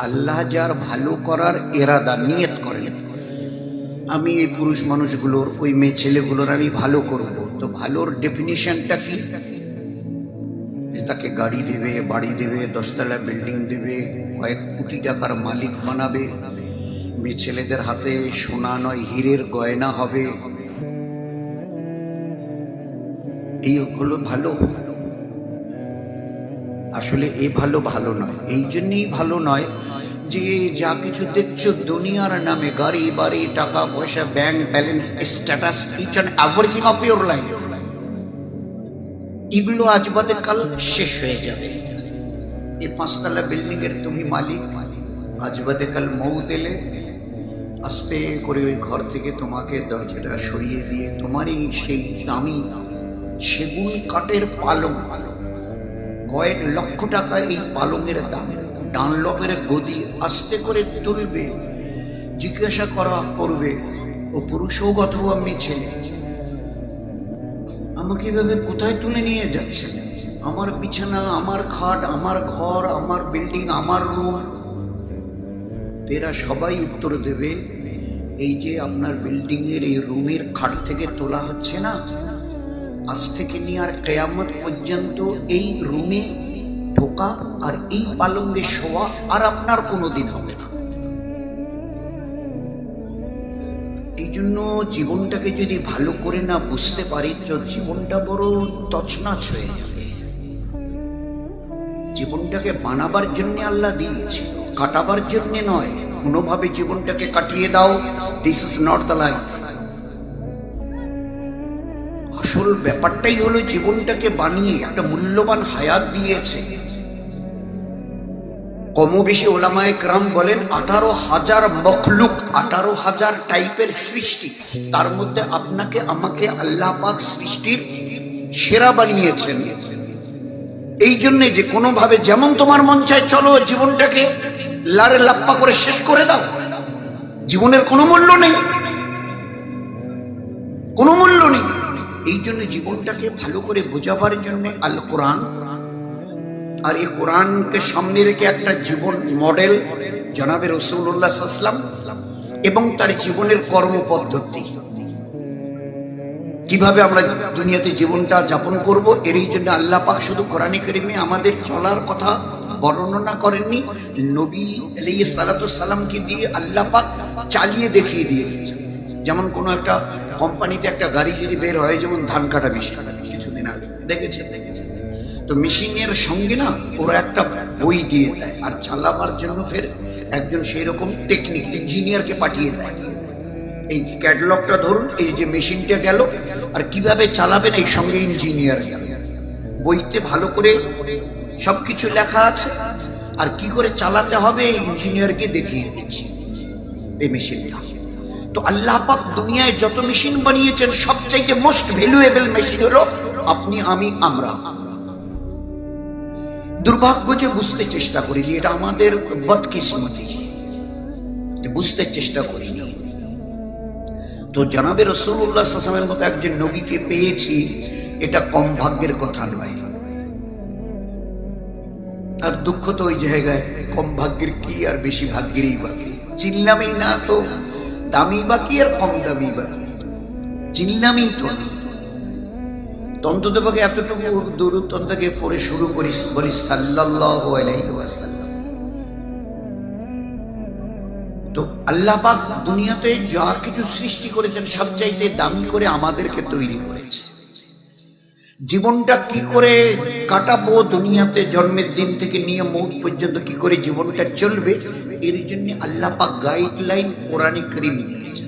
আল্লাহ যার ভালো করার এরাদা, নিয়ত করেন। আমি এই পুরুষ মানুষগুলোর, ওই মেয়ে ছেলেগুলোর আমি ভালো করব। তো ভালোর ডেফিনিশনটা কি? তাকে গাড়ি দেবে, বাড়ি দেবে, দশতলা বিল্ডিং দেবে, কয়েক কোটি টাকার মালিক বানাবে, মেয়ে ছেলেদের হাতে সোনা নয়, হীরের গয়না হবে। এই হলো ভালো। আসলে এই ভালো ভালো নয়। এই জন্যেই ভালো নয় যে যা কিছু দেখছ দুনিয়ার নামে, গাড়ি, বাড়ি, টাকা, পয়সা bank balance status each and everything of your life এগুলো আজ বাদে কাল শেষ হয়ে যাবে। এই পাঁচতলা বিল্ডিং এর তুমি মালিক, আজ বাদে কাল মৌত এলে, আস্তে করে ওই ঘর থেকে তোমাকে দরজাটা সরিয়ে দিয়ে তোমারই সেই দামি সেগুন কাঠের পালং, কয়েক লক্ষ টাকা এই পালংয়ের দাম ডানলপের গদি আস্তে করে তুলবে, জিজ্ঞাসা করা করবে, ও পুরুষ হোক অথবা মেয়ে ছেলে আমাকে এভাবে কোথায় তুলে নিয়ে যাচ্ছে? আমার বিছানা, আমার খাট, আমার ঘর, আমার বিল্ডিং, আমার রুম। এরা সবাই উত্তর দেবে, এই যে আপনার বিল্ডিং এর এই রুমের খাট থেকে তোলা হচ্ছে না, আজ থেকে নিয়ে আর কেয়ামত পর্যন্ত এই রুমে ঢোকা আর এই পালঙ্গে শোয়া আর আপনার কোনোদিন হবে না। এই জন্য জীবনটাকে যদি ভালো করে না বুঝতে পারি, তো জীবনটা বড় তছনাছ হয়ে যাবে। জীবনটাকে বানাবার জন্য আল্লাহ দিয়েছে কাটাবার জন্য নয়। কোনোভাবে জীবনটাকে কাটিয়ে দাও this is not the life আসল ব্যাপারটাই হলো, জীবনটাকে বানিয়ে একটা মূল্যবান হায়াত দিয়েছে। কমবেশি ওলামায় ক্রাম বলেন, আঠারো হাজার মখলুক, আঠারো হাজার টাইপের সৃষ্টি। তার মধ্যে আপনাকে, আমাকে আল্লাহ পাক সৃষ্টির সেরা বানিয়েছেন। এই জন্যে যে কোনোভাবে যেমন তোমার মন চায়, চলো জীবনটাকে লারে লাপ্পা করে শেষ করে দাও। জীবনের কোনো মূল্য নেই। কোনো মূল্য নেই। এই জন্য জীবনটাকে ভালো করে বোঝাবার জন্য আল কোরআন আর এই কোরআনকে সামনে রেখে একটা জীবন মডেল জনাবে রসুল্লাহ সাল্লাম এবং তার জীবনের কর্ম পদ্ধতি কীভাবে আমরা দুনিয়াতে জীবনটা যাপন করব, এরই জন্য আল্লাহ পাক শুধু কোরআনে করিমে আমাদের চলার কথা বর্ণনা করেননি, নবী আলাইহি সালাতু সালামকে দিয়ে আল্লাহ পাক চালিয়ে দেখিয়ে দিয়ে যেমন কোনো একটা কোম্পানিতে একটা গাড়ি যদি বের হয়, যেমন ধান কাটা মেশিন, কিছুদিন আগে দেখেছেন দেখেছেন? তো মেশিনের সঙ্গে না ওরা একটা বই দিয়ে দেয়, আর চালাবার জন্য ফের একজন সেই রকম টেকনিক ইঞ্জিনিয়ারকে পাঠিয়ে দেয়। এই ক্যাটালগটা ধরুন, এই যে মেশিনটা গেল, আর কীভাবে চালাবেন এই সঙ্গে ইঞ্জিনিয়ার গেল। বইতে ভালো করে সব কিছু লেখা আছে, আর কি করে চালাতে হবে ইঞ্জিনিয়ারকে দেখিয়ে দিচ্ছি এই মেশিনটা তো আল্লাহ পাক দুনিয়ায় যত মেশিন বানিয়েছেন, সবচাইতে মোস্ট ভ্যালুয়েবল মেশিন হলো আপনি, আমি, আমরা। দুর্ভাগ্য যে বুঝতে চেষ্টা করি যে এটা আমাদের বদকিসমতি। বুঝতে চেষ্টা করি তো জানাবে রসুল্লাহ সাসামের মতো একজন নবীকে পেয়েছি, এটা কম ভাগ্যের কথা নয়। আর দুঃখ তো ওই জায়গায়, কম ভাগ্যের কি আর বেশি ভাগ্যেরই বাকি? চিনলামই না তো, দামি বাকি আর কম দামি বাকি। চিনলামই তো না। তন্তত পাকে এতটুকু দূরতন্তকে পড়ে শুরু করিস বলি ওয়াসাল্লাম। তো আল্লাহ পাক দুনিয়াতে যা কিছু সৃষ্টি করেছেন, সবচাইতে দামি করে আমাদেরকে তৈরি করেছে। জীবনটা কি করে কাটাবো, দুনিয়াতে জন্মের দিন থেকে নিয়ে মৌত পর্যন্ত কি করে জীবনটা চলবে, এর জন্য আল্লাহ পাক গাইডলাইন কোরআনে করিম দিয়েছেন।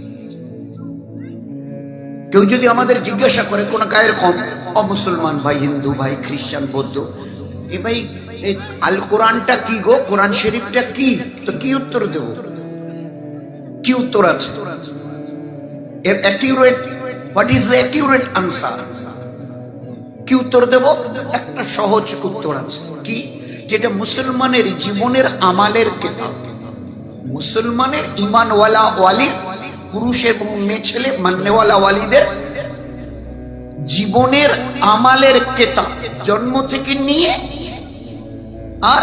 কেউ যদি আমাদের জিজ্ঞাসা করে, কোন গায়ের কম অমুসলমান ভাই, হিন্দু ভাই খ্রিস্টান বৌদ্ধ? এ ভাই আল কোরআনটা কি গো? কোরআন শরীফটা কি? তো কি উত্তর দেব? কি উত্তর আছে? এর accurate what is the accurate answer কি উত্তর দেব? একটা সহজ উত্তর আছে। কি? যেটা মুসলমানের জীবনের আমালের কেতাব। মুসলমানের ইমানওয়ালা ওয়ালির পুরুষ এবং মেয়ে ছেলে, মান্যওয়ালা ওয়ালিদের জীবনের আমালের কেতাব জন্ম থেকে নিয়ে আর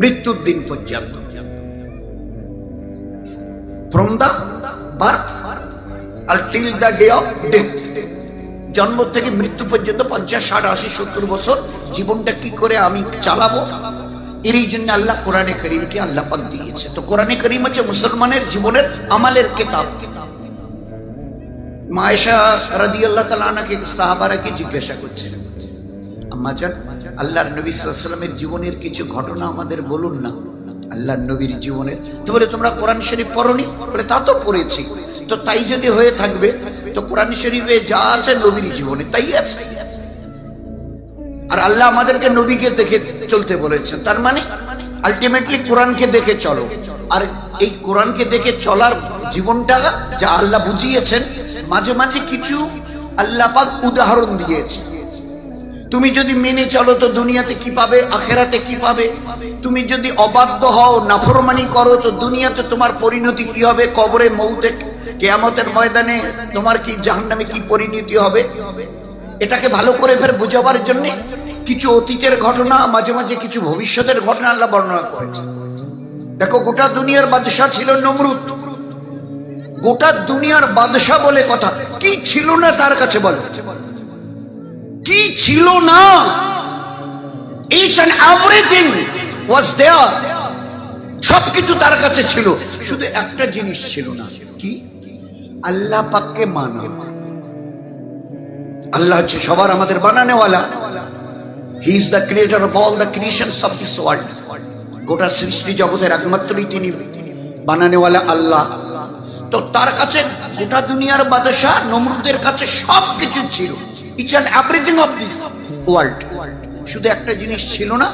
মৃত্যুর দিন পর্যন্ত। Birth R till the day of death জন্ম থেকে মৃত্যু পর্যন্ত পঞ্চাশ, ষাট, আশি, সত্তর বছর জীবনটা কি করে আমি চালাবো? এরই জন্য আল্লাহ কোরআনে করিমকে আল্লাহ পাক দিয়েছে। তো কোরআনে করিম হচ্ছে মুসলমানের জীবনের আমালের কেতাব। মায়েশা রাদি আল্লাহ তালাকে সাহাবারাকে জিজ্ঞাসা করছেন, আম্মা জান, আল্লাহর নবী সাল্লামের জীবনের কিছু ঘটনা আমাদের বলুন না। আল্লাহর নবীর জীবনের। তো বলে, তোমরা কোরআন শরীফ পড়নি? বলে, তা তো পড়েছি। তো তাই যদি হয়ে থাকবে, তো কোরআন শরীফে যা আছে নবীর জীবনে, তাই আছে। আর আল্লাহ আমাদেরকে নবীকে দেখে চলতে বলেছেন। তার মানে আলটিমেটলি কোরআনকে দেখে চলো। আর এই কোরআনকে দেখে চলার জীবনটা যা আল্লাহ বুঝিয়েছেন, মাঝে মাঝে কিছু আল্লাহ পাক উদাহরণ দিয়েছে। তুমি যদি মেনে চলো তো দুনিয়াতে কি পাবে, আখেরাতে কি পাবে? তুমি যদি অবাধ্য হও, নাফরমানি করো, তো দুনিয়াতে তোমার পরিণতি কি হবে? কবরে মৌতে, কেয়ামতের ময়দানে তোমার কি জাহান্নামে কি পরিণতি হবে? এটাকে ভালো করে ফের বোঝাবার জন্য কিছু অতীতের ঘটনা, মাঝে মাঝে কিছু ভবিষ্যতের ঘটনা আল্লাহ বর্ণনা করেছে। দেখো, গোটা দুনিয়ার বাদশাহ ছিল নমরুদ। গোটা দুনিয়ার বাদশাহ বলে কথা। কি ছিল না তার কাছে বলো। কি ছিল না? Each and everything was there সবকিছু তার কাছে ছিল। শুধু একটা জিনিস ছিল না। কি? আল্লাহ পাককে মানা। আল্লাহ হচ্ছে সবার আমাদের বানানেওয়ালা। He is the creator of all the creations of this world গোটা সৃষ্টি জগতের একমাত্রই তিনি বানানেওয়ালা আল্লাহ। তো তার কাছে গোটা দুনিয়ার বাদশাহ নমরুদের কাছে সব কিছু ছিল। Each and everything of this world শুধু একটা জিনিস ছিল না,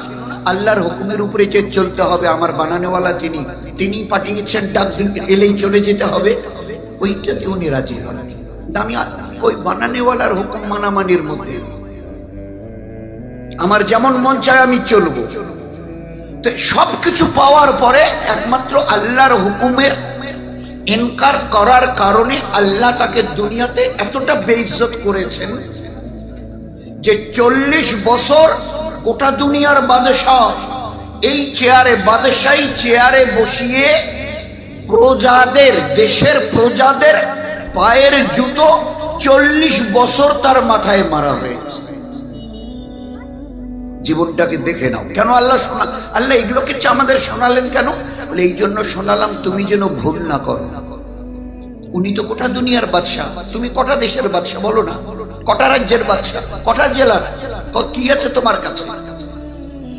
আল্লাহর হুকুমের উপরে যে চলতে হবে, আমার বানানেওয়ালা তিনি তিনি পাঠিয়েছেন, ডাক এলেই চলে যেতে হবে। ওইটাতে উনি রাজি হন। আমি ওই বানানেওয়ালার হুকুম মানামানির মধ্যে। আমার যেমন মন চায় আমি চলবো। তো সবকিছু পাওয়ার পরে একমাত্র আল্লাহর হুকুমের এনকার করার কারণে আল্লাহ তাকে দুনিয়াতে এতটা বেইজ্জত করেছেন যে চল্লিশ বছর গোটা দুনিয়ার বাদশাহ এই চেয়ারে, বাদশাহী চেয়ারে বসিয়ে প্রজাদের, দেশের প্রজাদের পায়ের জুতো চল্লিশ বছর তার মাথায় মারা হয়েছে। জীবনটাকে দেখে নাও। কেন আল্লাহ শোনা, আল্লাহ এগুলোকে আমাদের শোনালেন কেন? বলে, এই জন্য শোনালাম, তুমি যেন ভুল না করো। উনি তো গোটা দুনিয়ার বাদশাহ। তুমি কটা দেশের বাদশাহ বলো না? কটা রাজ্যের বাদশাহ? কটা জেলার? কি আছে তোমার কাছে?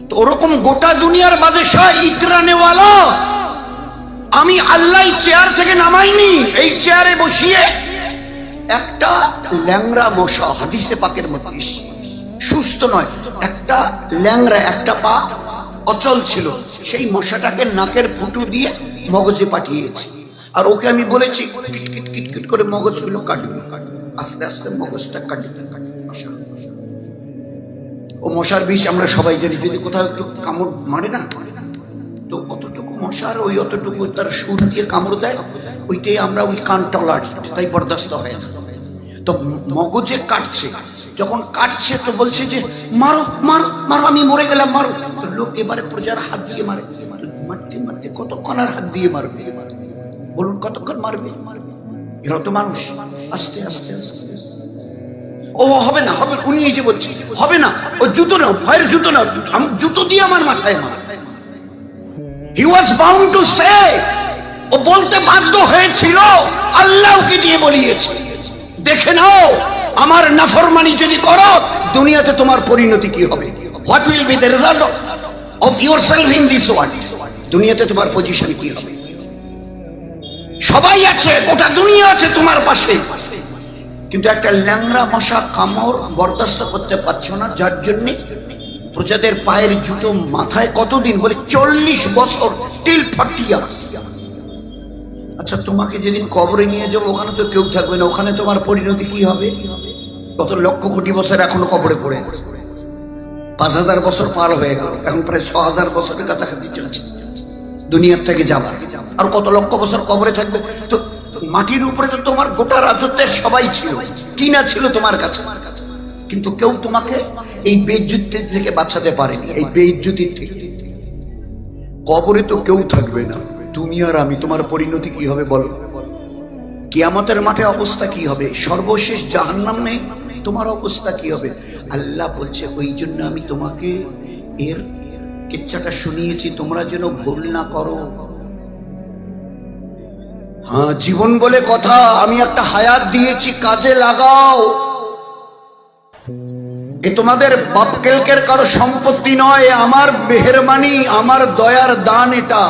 তো ওরকম গোটা দুনিয়ার বাদশাহ, ইকরানেওয়ালা। আমি আল্লাহ চেয়ার থেকে নামাইনি। এই চেয়ারে বসিয়ে একটা ল্যাংরা মশা হাদিসে পাকের মধ্যে সুস্থ নয়, একটা ল্যাংরা একটা পা অচল ছিল, সেই মশাটাকে নাকের ফুটু দিয়ে মগজে পাঠিয়েছে। আর ওকে আমি বলেছি, কিট কিট কিট কিট করে মগজগুলো কাটবে। আস্তে আস্তে মগজটা কাটবে ও মশার বিষ আমরা সবাই জানি, যদি কোথাও একটু কামড় মারে না, তো অতটুকু মশার, ওই অতটুকু তার সুর দিয়ে কামড় দেয়, ওইটাই আমরা ওই কান টলার তাই বরদাস্ত হয়। তো মগজে কাটছে। যখন কাটছে তো বলছে যে, মারো মারো মারো, আমি মরে গেলাম, মারো। তো লোক এবারে প্রজার হাত দিয়ে মারে। মারতে মারতে কতক্ষণ আর হাত দিয়ে মারবে? বলুন, কতক্ষণ মারবে? এরা তো মানুষ। আস্তে আস্তে। ও, হবে না, হবে, উনি নিজে বলছে, হবে না, ও জুতো নাও, ভয়ের জুতো নাও জুতো দিয়ে আমার মাথায় মার। হি ওয়াজ বাউন্ড টু সে ও বলতে বাধ্য হয়েছিল আল্লাহ ওকে দিয়ে বলিয়েছে। দেখে নাও, আমার নাফরমানি যদি করো, দুনিয়াতে তোমার পরিণতি কি হবে? What will be the result of your self in this world দুনিয়াতে তোমার পজিশন কি হবে? সবাই আছে, গোটা দুনিয়া আছে তোমার পাশে। কিন্তু একটা ল্যাংড়া মশা কামড় বরদাস্ত করতে পারছ না, যার জন্যে প্রজাদের পায়ের জুতো মাথায় কতদিন বলে চল্লিশ বছর টিল ফর্টি ইয়ার্স আচ্ছা তোমাকে যেদিন কবরে নিয়ে যাব, ওখানে তো কেউ থাকবে না। ওখানে তোমার পরিণতি কি হবে? কত লক্ষ কোটি বছর এখনও কবরে পড়ে আছে। পাঁচ হাজার বছর পার হয়ে গেল। এখন প্রায় ছ হাজার বছরের কাছাকাছি চলছে। দুনিয়ার থেকে যাবার। আর কত লক্ষ বছর কবরে থাকবে? তো মাটির উপরে তো তোমার গোটা রাজত্বের সবাই ছিল। কি না ছিল তোমার কাছে। কিন্তু কেউ তোমাকে এই বেজ্জুতি থেকে বাঁচাতে পারেনি। এই বেজ্জুতির থেকে। কবরে তো কেউ থাকবে না। তুমি আর আমি তোমার পরিণতি কি হবে বলো? কিয়ামতের মাঠে অবস্থা কি হবে? সর্বশেষ জাহান্নামে তোমার অবস্থা কি হবে? আল্লাহ বলছে, ওই জন্য আমি তোমাকে এর কিচ্ছাটা শুনিয়েছি, তোমরা যেন ভুল না করো। হ্যাঁ জীবন বলে কথা, আমি একটা হায়াত দিয়েছি, কাজে লাগাও। এ তোমাদের বাপকেলকের কারও সম্পত্তি নয় আমার মেহরবানি, আমার দয়ার দান এটা।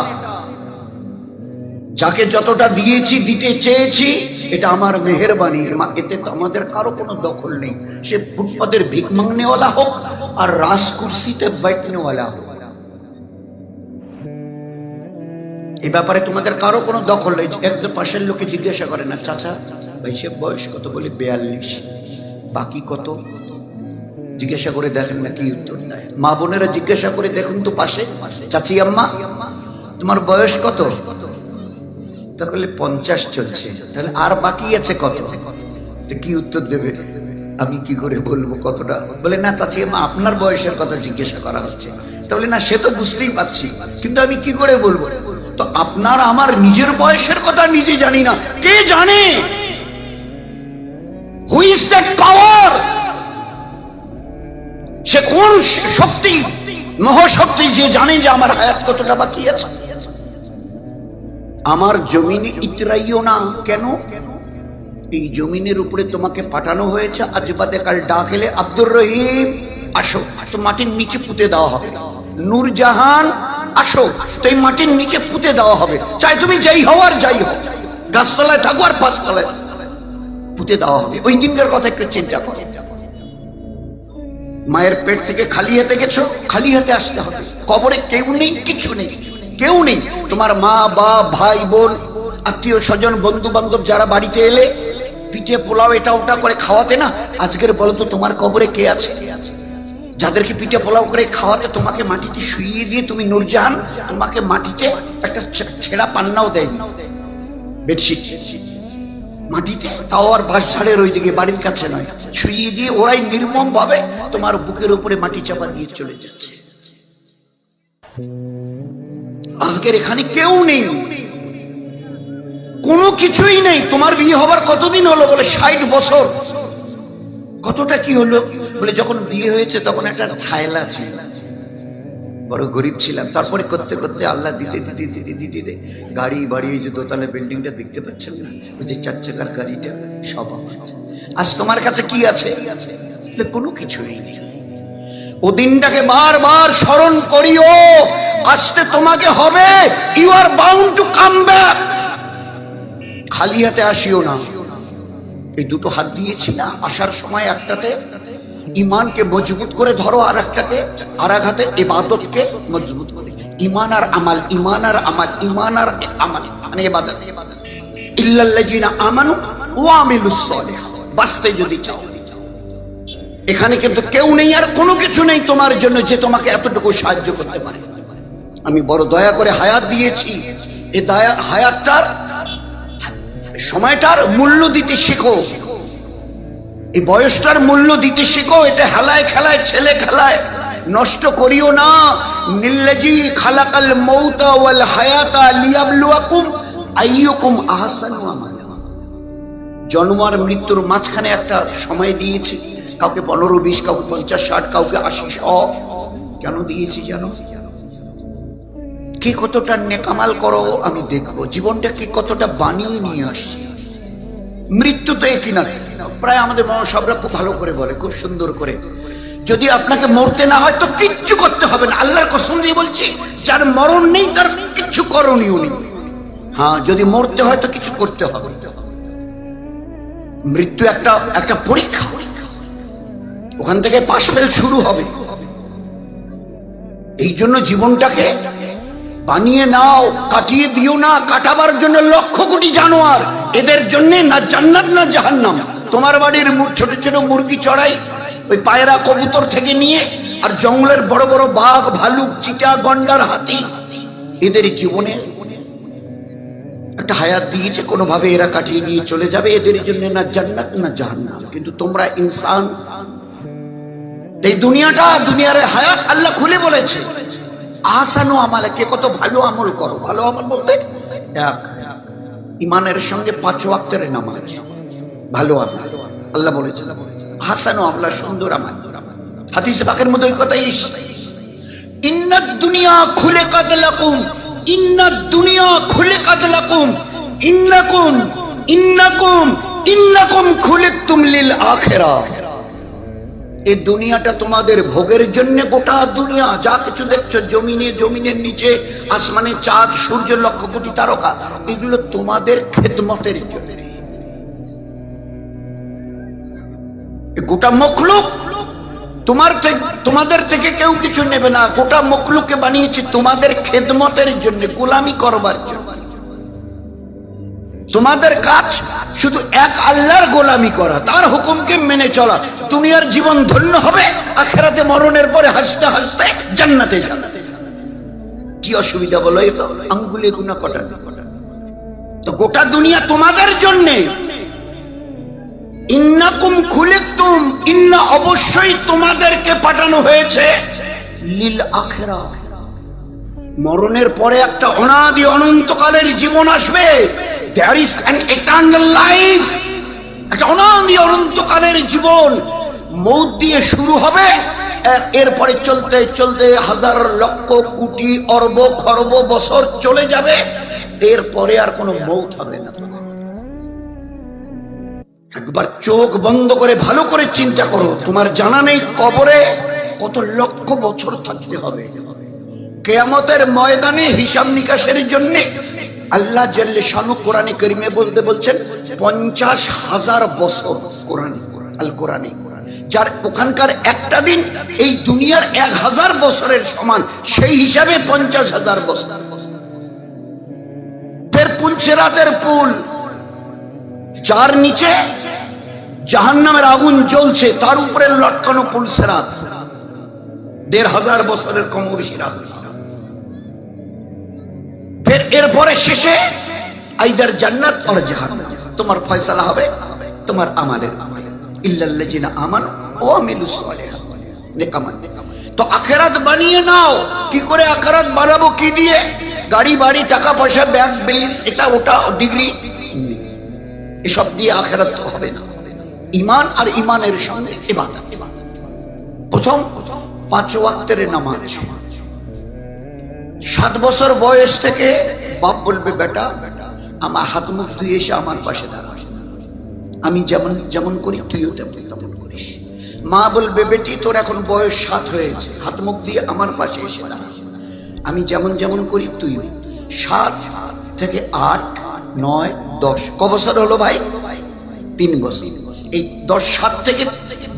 যাকে যতটা দিয়েছি, দিতে চেয়েছি, এটা আমার মেহরবানি। এতে আমাদের কারও কোনো দখল নেই। সে ফুটপাতের ভিক মাংনেওয়ালা হোক আর রাস কুর্সিতে হোক। এ ব্যাপারে তোমাদের কারও কোনো দখল নেই। একদম পাশের লোকে জিজ্ঞাসা করে না, চাচা, ভাই, সে বয়স কত? বলি, বেয়াল্লিশ। বাকি কত? জিজ্ঞাসা করে দেখেন না কি উত্তর দেয়। মা বোনেরা জিজ্ঞাসা করে, দেখুন তো পাশে, চাচি আম্মা, তোমার বয়স কত কত? তাহলে পঞ্চাশ চলছে। তাহলে আর বাকি আছে কত? কি উত্তর দেবে? আমি কি করে বলব কতটা? বলে, না চাচি মা আপনার বয়সের কথা জিজ্ঞাসা করা হচ্ছে। তাহলে, না, সে তো বুঝতেই পারছি, কিন্তু আমি কি করে বলব? তো আপনার আমার নিজের বয়সের কথা নিজে জানি না। কে জানে? পাওয়ার সে কোন শক্তি, মহাশক্তি যে জানে যে আমার হায়াত কতটা বাকি আছে? আমার জমিনে ইতরাইও না, কেন? এই জমিনের উপরে তোমাকে পাঠানো হয়েছে আজ বাদে কাল ডাক এলে আব্দুর রহিম। আসো, তো মাটির নিচে পুঁতে দেওয়া হবে। নূরজাহান, আসো, তো এই মাটির নিচে পুঁতে দেওয়া হবে। চাই তুমি যাই হও আর যাই হও। গাছতলায় থাকো আর পাঁচতলায় পুঁতে দেওয়া হবে। ওই দিনকার কথা একটু চিন্তা করো। মায়ের পেট থেকে খালি হাতে গেছো, খালি হাতে আসতে হবে। কবরে কেউ নেই, কিছু নেই। কেউ নেই। তোমার মা বা ভাই, বোন, আত্মীয় স্বজন বন্ধু বান্ধব যারা বাড়িতে এলে, পিঠে পোলাও এটা ওটা করে খাওয়াতে না? আজকের বলো তো তোমার কবরে কে আছে? যাদেরকে পিঠে পোলাও করে খাওয়াতে তোমাকে মাটিতে শুইয়ে দিয়ে তুমি নূরজাহান, তোমাকে মাটিতে একটা ছেঁড়া পান্নাও দেয়নি। বেডশিট। মাটিতে? তাও আর বাস ঝাড়ের ওই দিকে, বাড়ির কাছে নয়। শুইয়ে দিয়ে ওরাই নির্মম ভাবে তোমার বুকের উপরে মাটি চাপা দিয়ে চলে যাচ্ছে। আজকের এখানে কেউ নেই। কোনো কিছুই নেই। তোমার বিয়ে হবার কতদিন হলো বলে? ষাট বছর। কতটা কি হলো? বলে যখন বিয়ে হয়েছে তখন একটা ছায়লা ছিল। বড় গরিব ছিলাম। তারপরে করতে করতে আল্লাহ দিতে দিতে দিতে দিতে দিতে গাড়ি, বাড়ি, এই যে দোতলা বিল্ডিংটা দেখতে পাচ্ছেন না? ওই যে চার চাকার গাড়িটা, সব আজ তোমার কাছে কি আছে? কোনো কিছুই নেই। ও দিনটাকে বারবার স্মরণ করিও, আসতে তোমাকে হবে you are bound to come back খালি হাতে আসিও না। এই দুটো হাত দিয়েছি না আসার সময় একটাতে ইমানকে মজবুত করে ধরো আর একটাকে আর এক হাতে ইবাদতকে মজবুত করে। ইমান আর আমাল ইমান আর আমাল ইমান আর আমাল মানে ইবাদত ইল্লাল্লাযিনা আমানু ওয়া আমিলুস সালিহাত, বাঁচতে যদি চাও। এখানে কিন্তু কেউ নেই আর কোনো কিছু নেই তোমার জন্য যে তোমাকে এতটুকু সাহায্য করতে পারে। আমি বড় দয়া করে হায়াত দিয়েছি। এই দয়া হায়াতটার সময়টার মূল্য দিতে শেখো। এই বয়সটার মূল্য দিতে শেখো। এটা হেলায় খেলায়, ছেলে খেলায়। নষ্ট করিও না। নিল্লাজি খালাকাল মৌতা ওয়াল হায়াতা লিয়াবলুয়াকুম আইয়ুকুম আহসানু আমালা। জন্ম আর মৃত্যুর মাঝখানে একটা সময় দিয়েছি। কাউকে পনেরো, বিশ, কাউকে পঞ্চাশ, ষাট, কাউকে আশি, শ। কেন দিয়েছি জানো কে কতটা নেকামাল করো আমি দেখব। জীবনটাকে কতটা বানিয়ে নিয়ে আসছি। মৃত্যু তো একই না। প্রায় আমাদের মহাসবরা খুব ভালো করে বলে, খুব সুন্দর করে। যদি আপনাকে মরতে না হয় তো কিচ্ছু করতে হবে না। আল্লাহর কসম দিয়ে বলছি, যার মরণ নেই, তার কিচ্ছু করণীয় নেই। হ্যাঁ যদি মরতে হয় তো কিছু করতে হবে। মৃত্যু একটা একটা পরীক্ষা। ওখান থেকে পাশ ফেল শুরু হবে। এই জন্য জীবনটাকে বানিয়ে নাও, কাটিয়ে দিও না, কাটাবার জন্য লক্ষ কোটি জানোয়ার, এদের জন্য না জান্নাত না জাহান্নাম। তোমার বাড়ির ছোট ছোট মুরগি চড়াই, ওই পায়রা কবুতর থেকে নিয়ে, আর জঙ্গলের বড় বড় বাঘ, ভালুক চিতা গন্ডার, হাতি, এদের জীবনে একটা হায়াত দিয়েছে, কোনোভাবে এরা কাটিয়ে দিয়ে চলে যাবে, এদের জন্য না জান্নাত না জাহান্নাম। কিন্তু তোমরা ইনসান এই দুনিয়াটা, দুনিয়ার হায়াত আল্লাহ খুলে বলেছে। আসানো আমালে কে কত ভালো আমল করো। ভালো আমল বলতে এক ইমানের সঙ্গে পাঁচ ওয়াক্তের নামাজ। ভালো আমল। আল্লাহ বলেছে হাসানো আমলা সুন্দর আমাল। হাদিসে পাকের মধ্যে ওই কথাই এসছে। ইন্নাদ দুনিয়া খুলে কাদলাকুম ইন্নাদ দুনিয়া খুলে কাদলাকুম ইন্নাকুম ইন্নাকুম ইন্নাকুম খুলিকতুম লিল আখিরা এই দুনিয়াটা তোমাদের ভোগের জন্য গোটা দুনিয়া, যা কিছু দেখছ জমিনে, জমিনের নিচে, আসমানে চাঁদ, সূর্য, লক্ষ কোটি তারকা, এগুলো তোমাদের খেদমতের জন্য। গোটা মখলুক তোমার তোমাদের থেকে কেউ কিছু নেবে না। গোটা মখলুককে বানিয়েছি তোমাদের খেদমতের জন্য, গোলামি করবার জন্য। তোমাদের কাজ শুধু এক আল্লাহর গোলামি করা, তার হুকুমকে মেনে চলা। দুনিয়ার জীবন ধন্য হবে, আখেরাতে মরণের পরে হাসতে হাসতে জান্নাতে যাবে। কি অসুবিধা বলো আঙ্গুলে গুনা কটা। তো গোটা দুনিয়া তোমাদের জন্যে। ইন্নাকুম ইন্না অবশ্যই তোমাদেরকে পাঠানো হয়েছে। লীল আখেরা। মরণের পরে একটা অনাদি অনন্তকালের জীবন আসবে। অনন্তকালের জীবন। মৌত দিয়ে শুরু হবে। এরপরে চলতে চলতে হাজার লক্ষ কোটি অর্ব, খর্ব বছর চলে যাবে। এরপরে আর কোনো মৌত হবে না একবার চোখ বন্ধ করে ভালো করে চিন্তা করো। তোমার জানা নেই কবরে কত লক্ষ বছর থাকতে হবে। কেয়ামতের ময়দানে হিসাব নিকাশের জন্য আল্লাহ জাল্লে শানু কোরআনে করিমে বলতে বলছেন, পঞ্চাশ হাজার বছর কোরআনে, আল কোরআনে। যার ওখানকার একটা দিন এই দুনিয়ার এক হাজার বছরের সমান, সেই হিসাবে পঞ্চাশ হাজার বছর। ফের পুল যার নিচে জাহান্নামের আগুন জ্বলছে, তার উপরে লটকানো পুলসেরাত দেড় হাজার বছরের কম বেশি রাস্তা ফের এরপরে শেষে আইদার জান্নাত আর জাহান্নাম। তোমার ফয়সালা হবে তোমার ইল্লাল্লাযিনা আমানু আমিলুস সালিহাত। তো আখেরাত বানিয়ে নাও। কি করে আখেরাত বানাবো, কি দিয়ে? গাড়ি, বাড়ি, টাকা পয়সা ব্যাংক ব্যালেন্স এটা, ওটা ডিগ্রি এসব দিয়ে আখেরাত তো হবে না। ইমান আর ইমানের সঙ্গে ইবাদত। প্রথম পাঁচ ওয়াক্তের নামাজ। সাত বছর বয়স থেকে বাপ বলবে, বেটা, আমার হাত মুখ ধুয়ে এসে আমার পাশে দাঁড়া। আমি যেমন যেমন করি, তুইও তেমন তেমন করিস। মা বলবে, বেটি, তোর এখন বয়স সাত হয়েছে। হাত মুখ দিয়ে আমার পাশে এসে দাঁড়া। আমি যেমন যেমন করি, তুইও। সাত থেকে আট, নয়, দশ। ক বছর হলো ভাই? তিন বছর। এই দশ, সাত থেকে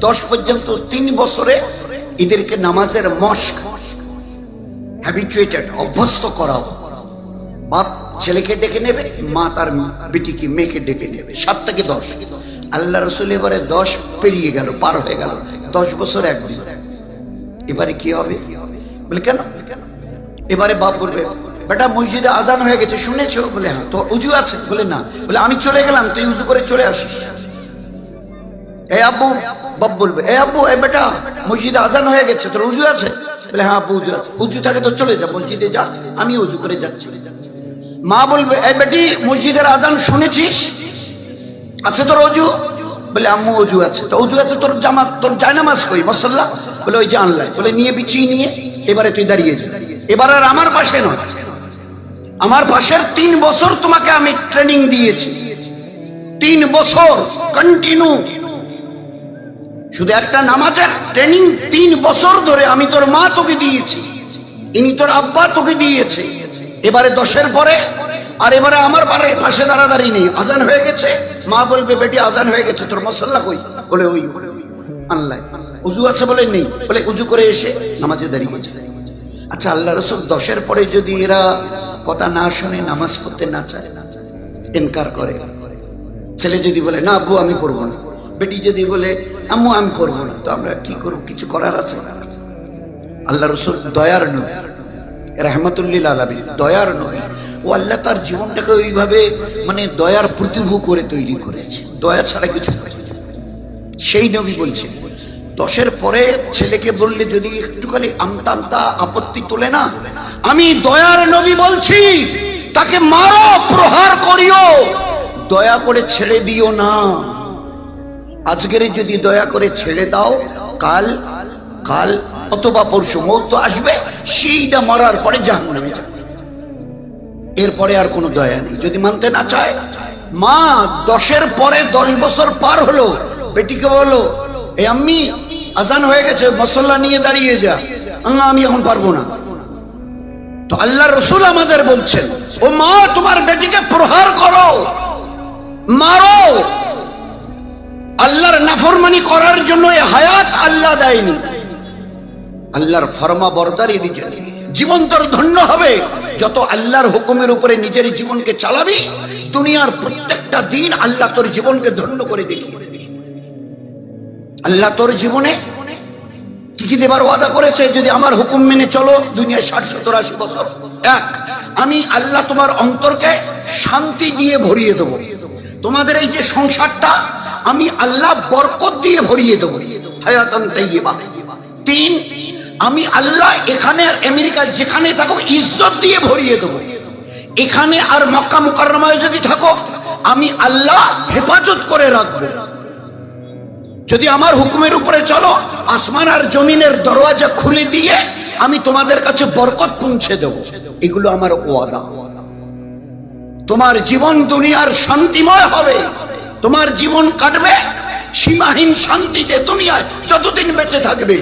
দশ পর্যন্ত তিন বছরে এদেরকে নামাজের মস্ক হ্যাবিচুয়েটেড অভ্যস্ত করাও বাপ ছেলেকে ডেকে নেবে, মা তার বেটিকে, মেয়েকে ডেকে নেবে। সাত থেকে দশ। আল্লাহ রসুল এবারে দশ পেরিয়ে গেল, পার হয়ে গেল। দশ বছর একদিন এবারে কি হবে? বলে, কেন? এবারে বাপ বলবে, বেটা, মসজিদে আজান হয়ে গেছে, শুনেছো? বলে হ্যাঁ তো উজু আছে। বলে, না। বলে, আমি চলে গেলাম, তুই উজু করে চলে আসিস। এ আব্বু, বাপ বলবে, এ আব্বু, এ বেটা, মসজিদে আজান হয়ে গেছে, তোর উজু আছে? বলে হ্যাঁ আব্বু উজু আছে। উজু থাকে তো চলে যা, মসজিদে যা। আমি উজু করে যাচ্ছি। মা বলবে, এ বেটি, মসজিদের আজান শুনেছিস? আছে তোর অজু বলে, আম্মু অজু আছে। তো অজু আছে তোর জামা, তোর জায়নামাজ কই, মশাল্লা? বলে, ওই যে আনলাই। বলে, নিয়ে বিছিয়ে নিয়ে। এবারে তুই দাঁড়িয়ে যা। এবার আর আমার পাশে নয়। আমার পাশের তিন বছর তোমাকে আমি ট্রেনিং দিয়েছি। তিন বছর কন্টিনিউ শুধু একটা নামাজের ট্রেনিং তিন বছর ধরে আমি তোর মা তোকে দিয়েছি, ইনি তোর আব্বা তোকে দিয়েছে। এবারে দশের পরে, আর এবারে আমার বারে পাশে দাঁড়াদাঁড়ি নেই, আজান হয়ে গেছে। মা বলবে, বেটি, আজান হয়ে গেছে, তোর মশল্লা কই? বলে, ওই আল্লাহ। উজু আছে বলে নেই, বলে, উজু করে এসে নামাজে দাঁড়িয়ে যায় আচ্ছা আল্লাহ রসুল দশের পরে যদি এরা কথা না শুনে নামাজ পড়তে না চায় ইনকার করে। ছেলে যদি বলে, না, আব্বু, আমি পড়ব না। বেটি যদি বলে, আম্মু, আমি পড়ব না। তো আমরা কি করব? কিছু করার আছে? আল্লাহ রসুল দয়ার নবী, রহমতুল্লিল আলমী দয়ার নবী। ও আল্লাহ তার জীবনটাকে ওইভাবে মানে দয়ার প্রতিভু করে তৈরি করেছে। দয়া ছাড়া কিছু সেই নবী বলছে, দশের পরে ছেলেকে বললে যদি একটুখানি আমতা আমতা আপত্তি তোলে না, আমি দয়ার নবী বলছি, তাকে মারো, প্রহার করিও। দয়া করে ছেড়ে দিও না। আজকের যদি দয়া করে ছেড়ে দাও, কাল কাল অথবা পরশু মৌত আসবে, সেইটা মরার পরে জাহান্নামে যাবে। এরপরে আর কোনো দয়া নেই। যদি মানতে না চায়, মা, দশের পরে দশ বছর পার হলো। বেটিকে বলো, এ আম্মি, আজান হয়ে গেছে মশল্লা নিয়ে দাঁড়িয়ে যা। আল্লাহ, আমি এখন পারব না। তো আল্লাহ রসুল আমাদের বলছেন, ও মা, তোমার বেটিকে প্রহার করো, মারো আল্লাহর নাফরমানি করার জন্য এ হায়াত আল্লাহ দেয়নি। আল্লাহর ফরমা বরদারির জন্য জীবন তোর ধন্য হবে। যত আল্লাহর হুকুমের উপরে নিজের জীবনকে চালাবি, দুনিয়ার প্রত্যেকটা দিন আল্লাহ তোর জীবনকে ধন্য করে দেখিয়ে আল্লাহ তোর জীবনে কি কি দেবার ওয়াদা করেছে? যদি আমার হুকুম মেনে চলো, দুনিয়ায় ষাট, সত্তর, আশি বছর। এক, আমি আল্লাহ তোমার অন্তরকে শান্তি দিয়ে ভরিয়ে দেবো। তোমাদের এই যে সংসারটা আমি আল্লাহ বরকত দিয়ে ভরিয়ে দেবো। হায়াতান তাইয়্যিবা। তিন, আমি আল্লাহ এখানে আমেরিকা যেখানে থাকো ইজ্জত দিয়ে ভরিয়ে দেবো। এখানে আর মক্কা মুকাররমায় যদি থাকো আমি আল্লাহ হেফাজত করে রাখব। যদি আমার হুকুমের উপরে চলো, আসমান আর জমিনের দরওয়াজা খুলে দিয়ে আমি তোমাদের কাছে বরকত পৌঁছে দেব। এগুলো আমার ওয়াদা। তোমার জীবন দুনিয়ার শান্তিময় হবে। তোমার জীবন কাটবে, সীমাহীন শান্তিতে দুনিয়ায় যতদিন বেঁচে থাকবে।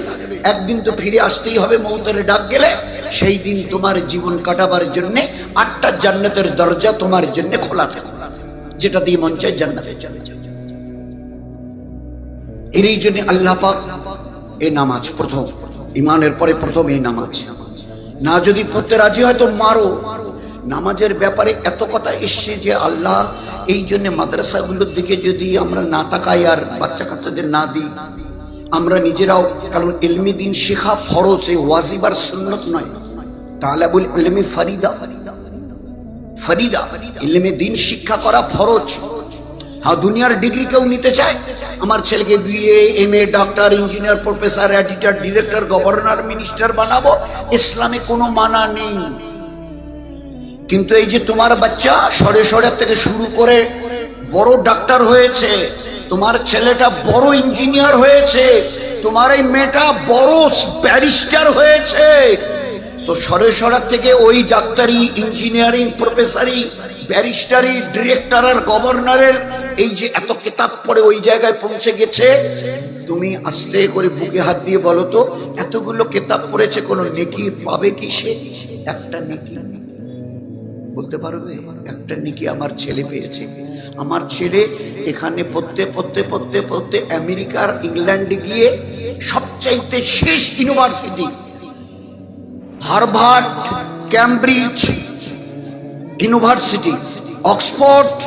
একদিন তো ফিরে আসতেই হবে মৌতের ডাক গেলে। সেই দিন তোমার জীবন কাটাবার জন্য আটটা জান্নাতের দরজা তোমার জন্য খোলা থাকে যেটা দিয়ে মন চায় জান্নাতে চলে যায় এরই জন্য আল্লাহ পাক এই নামাজ প্রথম ইমানের পরে প্রথম এই নামাজ। না যদি পড়তে রাজি হয় তো মারো। নামাজের ব্যাপারে এত কথা এসছে যে আল্লাহ এই জন্য মাদ্রাসাগুলোর দিকে যদি আমরা না তাকাই আর বাচ্চা কাচ্চাদের না দিই, আমরা নিজেরাও, কারণ এলমি দিন শেখা ফরজ এই ওয়াজিবার সুন্নত নয়। তালাবুল ইলমি ফারিদা। ফরিদা ইলমে দিন শিক্ষা করা ফরজ। হ্যাঁ দুনিয়ার ডিগ্রি কেউ নিতে চায়? আমার ছেলেকে B A M A doctor engineer, professor, editor, director, governor, minister বানাবো, ইসলামে কোনো মানা নেই। কিন্তু এই যে তোমার বাচ্চা সরে সরে থেকে শুরু করে বড় ডাক্তার হয়েছে, তোমার ছেলেটা বড় ইঞ্জিনিয়ার হয়েছে, তোমার এই মেয়েটা বড় ব্যারিস্টার হয়েছে। তো সরে সরার থেকে ওই ডাক্তারি, ইঞ্জিনিয়ারিং, প্রফেসারি, ব্যারিস্টারি, ডিরেক্টর আর গভর্নরের এই যে এত কিতাব পড়ে ওই জায়গায় পৌঁছে গেছে। তুমি আস্তে করে বুকে হাত দিয়ে বলো তো, এতগুলো কিতাব পড়েছে, কোনো নেকি পাবে কি সে? একটা নেকি বলতে পারবে? একটা নেকি আমার ছেলে পেয়েছে। আমার ছেলে এখানে পড়তে পড়তে পড়তে পড়তে আমেরিকার ইংল্যান্ডে গিয়ে সবচাইতে শেষ university, Harvard, Cambridge university, Oxford,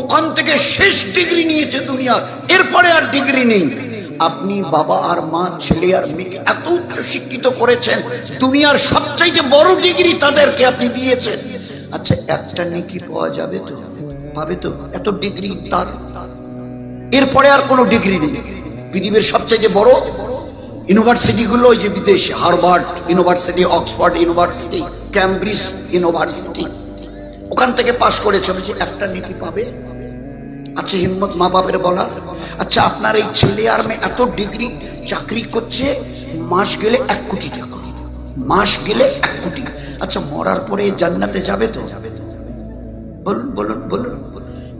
ওখান থেকে শেষ ডিগ্রি নিয়েছে দুনিয়ার। এরপরে আর ডিগ্রি নেই। আপনি বাবা আর মা, ছেলে আর মেয়েকে এত উচ্চ শিক্ষিত করেছেন, দুনিয়ার সবচাইতে বড় ডিগ্রি তাদেরকে আপনি দিয়েছেন। আচ্ছা একটা নেকি পাওয়া যাবে তো? পাবে তো? এত ডিগ্রি তার? এরপরে আর কোনো ডিগ্রি নেই। পৃথিবীর সবচাইতে বড় ইউনিভার্সিটি গুলো ওই যে বিদেশে, Harvard university, Oxford university, Cambridge university. ওখান থেকে পাশ করেছে, বলছে, একটা নেকি পাবে? আচ্ছা হিম্মত মা বাপের বলার? আচ্ছা আপনার এই ছেলে আর মেয়ে এত ডিগ্রি চাকরি করছে, মাস গেলে এক কোটি টাকা। মাস গেলে এক কোটি। আচ্ছা মরার পরে জান্নাতে যাবে তো? যাবে তো বলুন বলুন বলুন।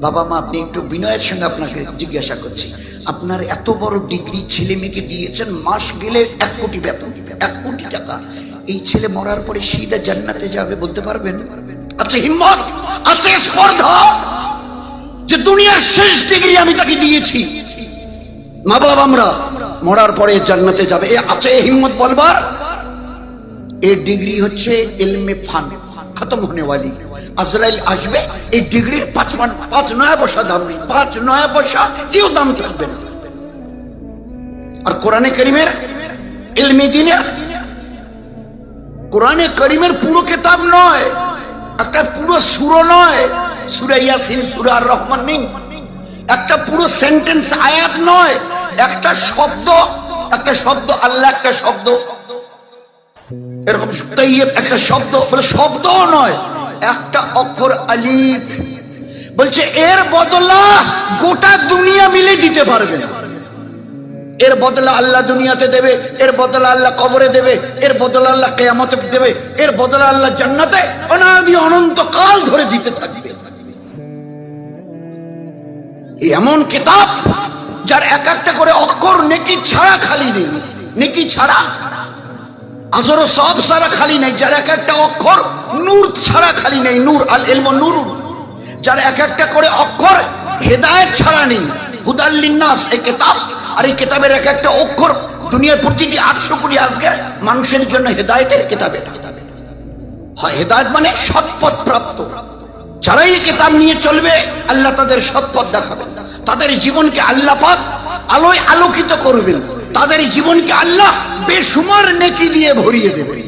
বাবা মা, আপনি একটু বিনয়ের সঙ্গে আপনাকে জিজ্ঞাসা করছি। আপনার এত বড় ডিগ্রি ছেলে মেয়েকে দিয়েছেন, মাস গেলে এক কোটি বেতন, এক কোটি টাকা। এই ছেলে মরার পরে সিধা জান্নাতে যাবে বলতে পারবেন? আচ্ছা হিম্মত, আছে স্পর্ধা যে দুনিয়ার শেষ ডিগ্রি আমি তাকে দিয়েছি। মা বাবা আমরা মরার পরে জান্নাতে যাবে। এ আছে হিম্মত বলবার? এই ডিগ্রি হচ্ছে ইলমে ফান, খতম হোনে वाली আজরাইল আসবে, এই ডিগ্রির পাঁচ মান, পাঁচ নয়া পয়সা দাম নেই, পাঁচ নয়া পয়সা কেউ দাম থাকবে না। আর কোরআনে করিমের ইলমে দিনের, কোরআনে করিমের পুরো কিতাব নয়, একটা পুরো সুরো নয়, সুরা ইয়াসিন, সুরা রহমান নেই। একটা পুরো সেন্টেন্স আয়াত নয়, একটা শব্দ একটা শব্দ আল্লাহ, একটা শব্দ এরকম তৈয়ব একটা শব্দ, বলে শব্দও নয়, একটা অক্ষর আলিফ। বলছে, এর বদলা গোটা দুনিয়া মিলে দিতে পারবে এর বদলা আল্লাহ দুনিয়াতে দেবে, এর বদলা আল্লাহ কবরে দেবে, এর বদলা আল্লাহ কেয়ামতে দেবে, এর বদলা আল্লাহ জান্নাতে অনাদি অনন্ত কাল ধরে দিতে থাকবে। এমন কিতাব, যার এক একটা করে অক্ষর নেকি ছাড়া খালি নেই, নেকি ছাড়া আজরও সব সারা খালি নেই, যার এক একটা অক্ষর নূর ছাড়া খালি নেই, নূর আল এলম নূর। যার এক একটা করে অক্ষর হেদায়েত ছাড়া নেই। হুদাল্লিন্নাস এই কিতাব, আর এই কিতাবের এক একটা অক্ষর দুনিয়ার প্রতিটি আটশো কোটি আজকের মানুষের জন্য হেদায়েতের কিতাব এটা। হেদায়েত মানে সৎপথ প্রাপ্ত। যারাই এই কিতাব নিয়ে চলবে, আল্লাহ তাদের সৎপথ দেখাবেন তাদের জীবনকে আল্লাহ পাক আলোয় আলোকিত করবেন। তাদের জীবনকে আল্লাহ বেসুমার নেকি দিয়ে ভরিয়ে দেবে।